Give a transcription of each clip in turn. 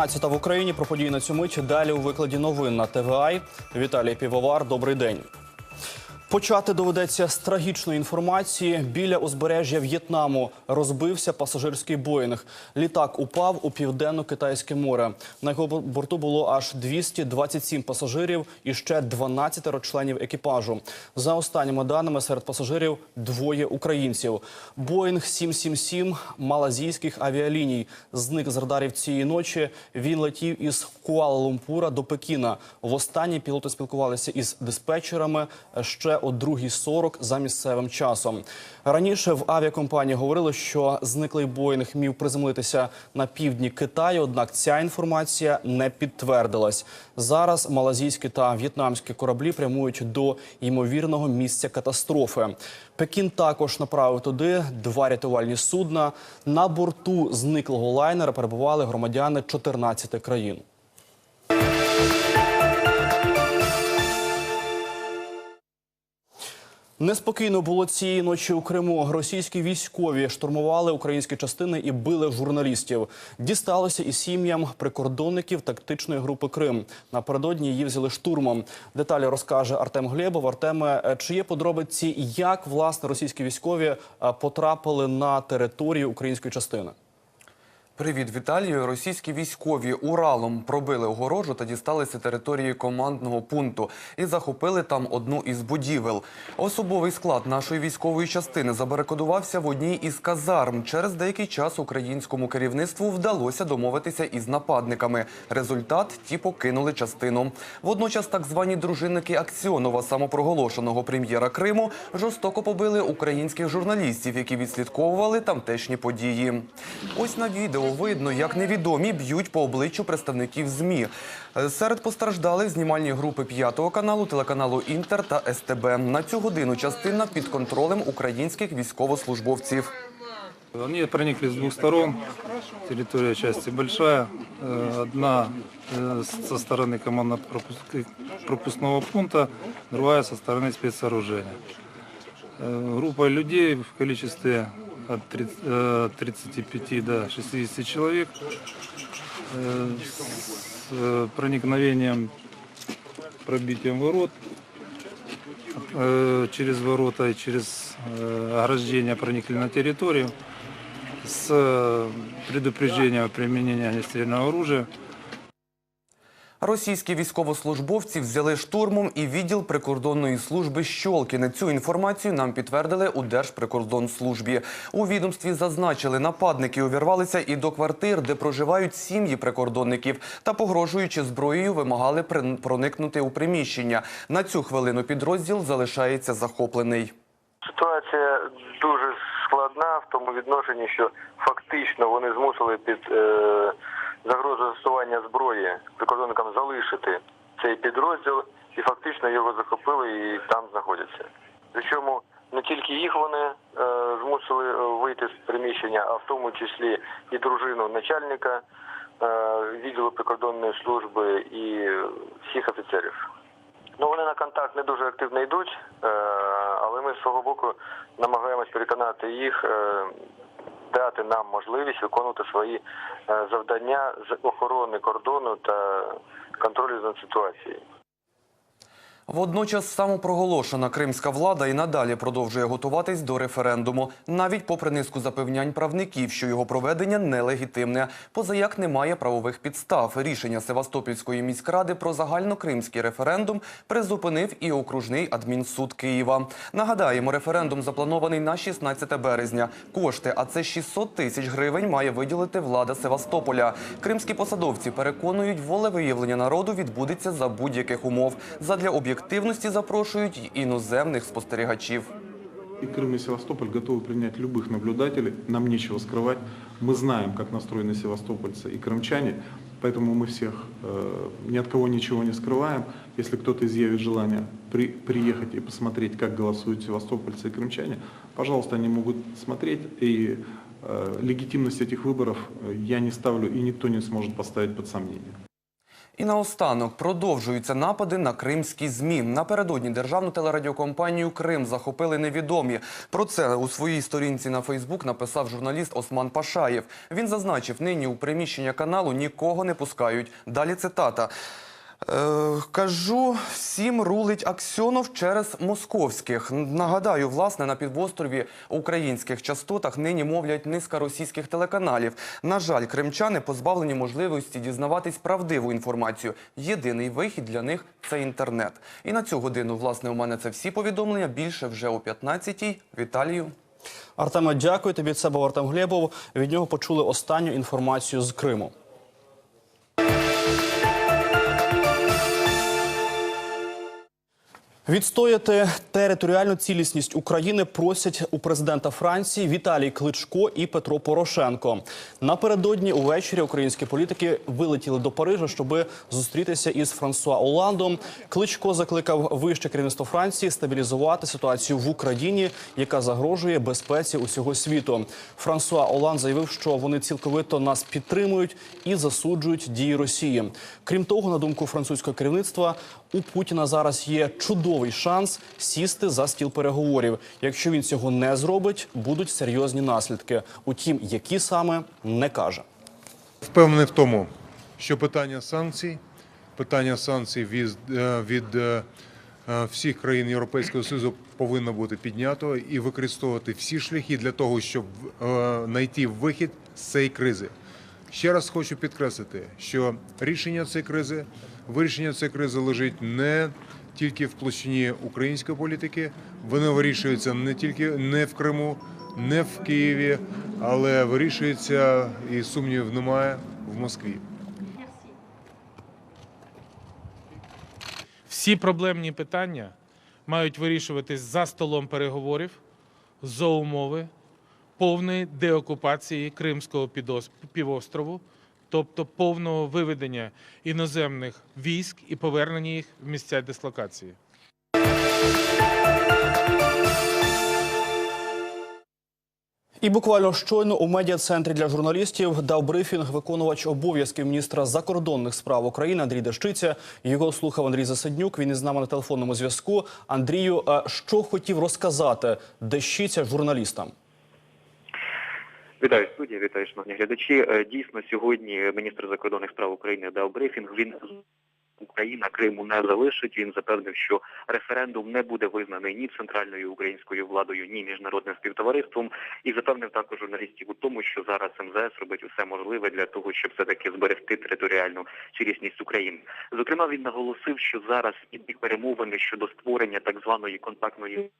12 в Україні про події на цю мить. Далі у викладі новин на ТВА. Віталій Півовар. Добрий день. Почати доведеться з трагічної інформації. Біля узбережжя В'єтнаму розбився пасажирський боїнг. Літак упав у південно-китайське море. На його борту було аж 227 пасажирів і ще 12 членів екіпажу. За останніми даними серед пасажирів двоє українців. Боїнг 777 малазійських авіаліній зник з радарів цієї ночі. Він летів із Куала-Лумпура до Пекіна. Востаннє пілоти спілкувалися із диспетчерами ще о 2.40 за місцевим часом. Раніше в авіакомпанії говорили, що зниклий Боїнг міг приземлитися на півдні Китаю. Однак ця інформація не підтвердилась. Зараз малазійські та в'єтнамські кораблі прямують до ймовірного місця катастрофи. Пекін також направив туди два рятувальні судна. На борту зниклого лайнера перебували громадяни 14 країн. Неспокійно було цієї ночі у Криму. Російські військові штурмували українські частини і били журналістів. Дісталося і сім'ям прикордонників тактичної групи Крим. Напередодні її взяли штурмом. Деталі розкаже Артем Глєбов. Артеме, е, чи є подробиці, як власне російські військові е, потрапили на територію української частини? Привіт, Віталію. Російські військові Уралом пробили огорожу та дісталися території командного пункту і захопили там одну із будівель. Особовий склад нашої військової частини забарикадувався в одній із казарм. Через деякий час українському керівництву вдалося домовитися із нападниками. Результат ті покинули частину. Водночас, так звані дружинники Аксьонова, самопроголошеного прем'єра Криму, жорстоко побили українських журналістів, які відслідковували тамтешні події. Ось на відео видно, як невідомі б'ють по обличчю представників ЗМІ. Е, Серед постраждалих знімальні групи п'ятого каналу, телеканалу Інтер та СТБ. На цю годину частина під контролем українських військовослужбовців. Они проникли с двух сторон. Территория части большая. Э, Одна э, со стороны командно-пропускного пункта, другая со стороны спецсооружения. Э, Группа людей в количестве от 30 э, 35 до 60 человек э, с э, проникновением, пробитием ворот э, через ворота и через э, ограждение проникли на территорию с э, предупреждением о применении огнестрельного оружия. Російські військовослужбовці взяли штурмом і відділ прикордонної служби Щолкіне. Цю інформацію нам підтвердили у Держприкордонслужбі. У відомстві зазначили, нападники увірвалися і до квартир, де проживають сім'ї прикордонників, та погрожуючи зброєю, вимагали проникнути у приміщення. На цю хвилину підрозділ залишається захоплений. Ситуація дуже складна в тому відношенні, що фактично вони змусили під е, загрозою застосування зброї прикордонникам залишити цей підрозділ і фактично його захопили і там знаходяться. Причому не тільки їх вони е, змусили е, вийти з приміщення, а в тому числі і дружину начальника е, відділу прикордонної служби і всіх офіцерів. Ну, вони на контакт не дуже активно йдуть, але ми з свого боку намагаємось переконати їх дати нам можливість виконувати свої е, завдання з охорони кордону та контролю за ситуацією. Водночас самопроголошена кримська влада і надалі продовжує готуватись до референдуму, навіть попри низку запевнянь правників, що його проведення нелегітимне. Позаяк немає правових підстав. Рішення Севастопільської міськради про загальнокримський референдум призупинив і окружний адмінсуд Києва. Нагадаємо, референдум запланований на 16 березня. Кошти, а це 600 тисяч гривень, має виділити влада Севастополя. Кримські посадовці переконують, волевиявлення народу відбудеться за будь-яких умов. Задля об'єктивності запрошують й іноземних спостерігачів. И Крым и Севастополь готовы принять любых наблюдателей, нам нечего скрывать. Мы знаем, как настроены севастопольцы и крымчане, поэтому мы всех э, ни от кого ничего не скрываем. Если кто-то изъявит желание при, приехать и посмотреть, как голосуют севастопольцы и крымчане, пожалуйста, они могут смотреть. И э, легитимность этих выборов э, я не ставлю, и никто не сможет поставить под сомнение. І наостанок продовжуються напади на кримські змі. Напередодні державну телерадіокомпанію Крим захопили невідомі. Про це у своїй сторінці на Фейсбук написав журналіст Осман Пашаєв. Він зазначив, нині у приміщення каналу нікого не пускають. Далі цитата. Е, кажу, всім рулить Аксьонов через московських. Нагадаю, власне, на півострові українських частотах нині мовлять низка російських телеканалів. На жаль, кримчани позбавлені можливості дізнаватись правдиву інформацію. Єдиний вихід для них це інтернет. І на цю годину, власне, у мене це всі повідомлення. Більше вже о 15-й. Віталію. Артеме, дякую тобі. Це був Артем Глєбов. Від нього почули останню інформацію з Криму. Відстояти територіальну цілісність України просять у президента Франції Віталій Кличко і Петро Порошенко. Напередодні увечері українські політики вилетіли до Парижа, щоб зустрітися із Франсуа Оландом. Кличко закликав вище керівництво Франції стабілізувати ситуацію в Україні, яка загрожує безпеці усього світу. Франсуа Оланд заявив, що вони цілковито нас підтримують і засуджують дії Росії. Крім того, на думку французького керівництва, у Путіна зараз є чудовий шанс сісти за стіл переговорів. Якщо він цього не зробить, будуть серйозні наслідки. Утім, які саме не каже. Впевнений в тому, що питання санкцій, питання санкцій від, е, від е, е, всіх країн Європейського Союзу повинно бути піднято і використовувати всі шляхи для того, щоб знайти вихід з цієї кризи. Ще раз хочу підкреслити, що рішення цієї кризи, вирішення цієї кризи лежить не тільки в площині української політики, воно вирішується не тільки не в Криму, не в Києві, але вирішується і сумнівів немає в Москві. Всі проблемні питання мають вирішуватись за столом переговорів за умови повної деокупації Кримського півострову, тобто повного виведення іноземних військ і повернення їх в місця дислокації. І буквально щойно у медіа-центрі для журналістів дав брифінг виконувач обов'язків міністра закордонних справ України Андрій Дещиця. Його слухав Андрій Засаднюк. Він із нами на телефонному зв'язку. Андрію, що хотів розказати Дещиця журналістам? Вітаю студія, вітаю шановні глядачі. Е, Дійсно, сьогодні міністр закордонних справ України дав брифінг. Він Україна Криму не залишить. Він запевнив, що референдум не буде визнаний ні центральною українською владою, ні міжнародним співтовариством. І запевнив також журналістів у тому, що зараз МЗС робить усе можливе для того, щоб все таки зберегти територіальну цілісність України. Зокрема, він наголосив, що зараз ідуть перемовини щодо створення так званої контактної.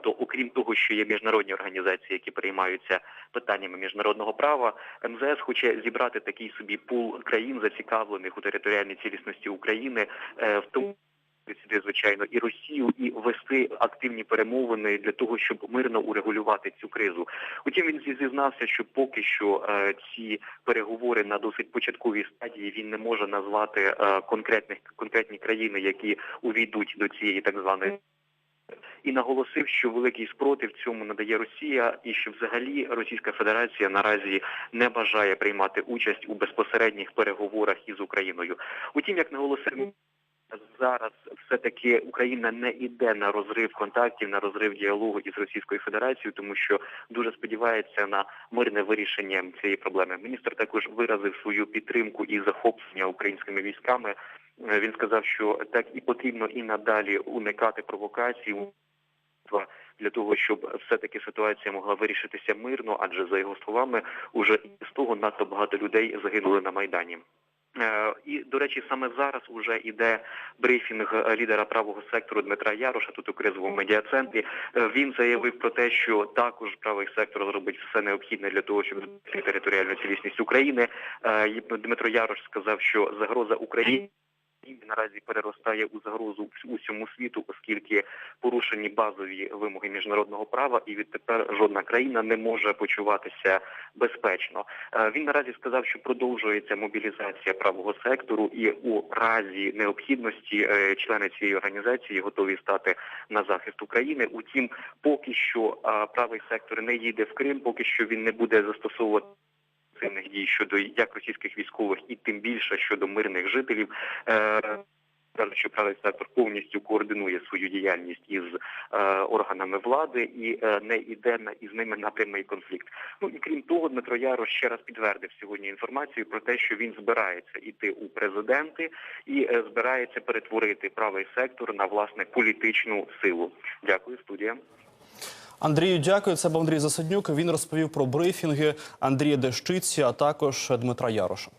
То окрім того, що є міжнародні організації, які приймаються питаннями міжнародного права, МЗС хоче зібрати такий собі пул країн, зацікавлених у територіальній цілісності України, е, в тому сюди, звичайно, і Росію, і вести активні перемовини для того, щоб мирно урегулювати цю кризу. Утім, він зізнався, що поки що е, ці переговори на досить початковій стадії він не може назвати е, конкретних конкретні країни, які увійдуть до цієї так званої і наголосив, що великий спротив цьому надає Росія, і що взагалі Російська Федерація наразі не бажає приймати участь у безпосередніх переговорах із Україною. Утім, як наголосив. Зараз все-таки Україна не йде на розрив контактів, на розрив діалогу із Російською Федерацією, тому що дуже сподівається на мирне вирішення цієї проблеми. Міністр також виразив свою підтримку і захоплення українськими військами. Він сказав, що так і потрібно і надалі уникати провокацій для того, щоб все-таки ситуація могла вирішитися мирно, адже за його словами, уже з того надто багато людей загинули на майдані. Е, І до речі, саме зараз уже іде брифінг лідера правого сектору Дмитра Яроша тут у кризовому медіа-центрі. Е, Він заявив про те, що також правий сектор зробить все необхідне для того, щоб територіальну цілісність України. Е, Дмитро Ярош сказав, що загроза Україні. Наразі переростає у загрозу усьому світу, оскільки порушені базові вимоги міжнародного права, і відтепер жодна країна не може почуватися безпечно. Е, Він наразі сказав, що продовжується мобілізація правого сектору, і у разі необхідності е, члени цієї організації готові стати на захист України. Утім, поки що е, правий сектор не їде в Крим, поки що він не буде застосовувати агресивних дій щодо як російських військових, і тим більше щодо мирних жителів. Е, що сектор повністю координує свою діяльність із е, органами влади і е, не йде на із ними на прямий конфлікт. Ну і крім того, Дмитро Ярош ще раз підтвердив сьогодні інформацію про те, що він збирається йти у президенти і е, збирається перетворити правий сектор на власне політичну силу. Дякую, студія. Андрію, дякую. Це був Андрій Засаднюк. Він розповів про брифінги Андрія Дещиці, а також Дмитра Яроша.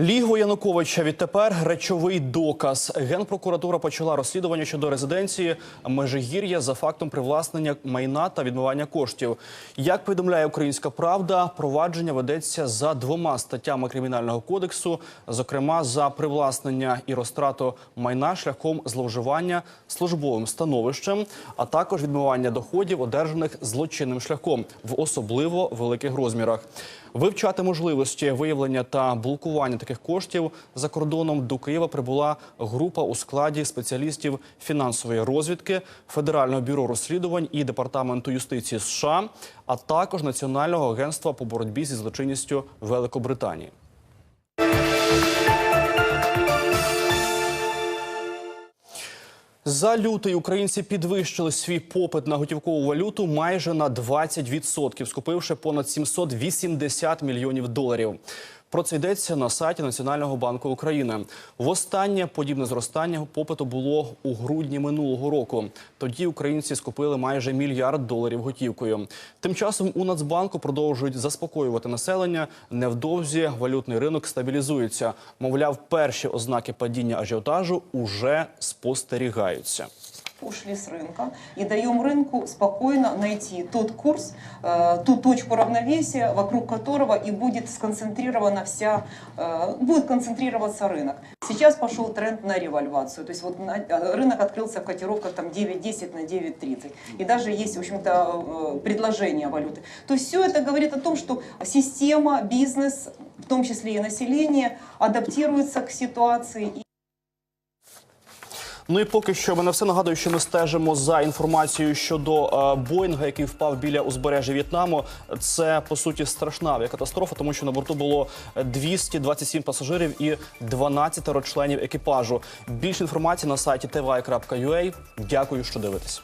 Лігу Януковича відтепер речовий доказ. Генпрокуратура почала розслідування щодо резиденції Межигір'я за фактом привласнення майна та відмивання коштів. Як повідомляє Українська Правда, провадження ведеться за двома статтями кримінального кодексу, зокрема за привласнення і розтрату майна шляхом зловживання службовим становищем, а також відмивання доходів, одержаних злочинним шляхом в особливо великих розмірах. Вивчати можливості виявлення та блокування таких коштів за кордоном до Києва прибула група у складі спеціалістів фінансової розвідки, Федерального бюро розслідувань і департаменту юстиції США, а також Національного агентства по боротьбі зі злочинністю Великобританії. За лютий українці підвищили свій попит на готівкову валюту майже на 20%, скупивши понад 780 мільйонів доларів. Про це йдеться на сайті Національного банку України. Востаннє подібне зростання попиту було у грудні минулого року. Тоді українці скупили майже мільярд доларів готівкою. Тим часом у Нацбанку продовжують заспокоювати населення. Невдовзі валютний ринок стабілізується. Мовляв, перші ознаки падіння ажіотажу уже спостерігаються. Ушли с рынка и даем рынку спокойно найти тот курс, э, ту точку равновесия, вокруг которого и будет сконцентрирована вся, э, будет концентрироваться рынок. Сейчас пошел тренд на револьвацию, то есть вот э, рынок открылся в котировках там 9.10 на 9.30, и даже есть, в общем-то, предложение валюты. То есть все это говорит о том, что система, бизнес, в том числе и население, адаптируется к ситуации Ну і поки що мене все нагадую, що ми стежимо за інформацією щодо е, Боїнга, який впав біля узбережжя В'єтнаму. Це по суті страшна авіакатастрофа, тому що на борту було 227 пасажирів і 12 членів екіпажу. Більше інформації на сайті tvi.ua. Дякую, що дивитесь.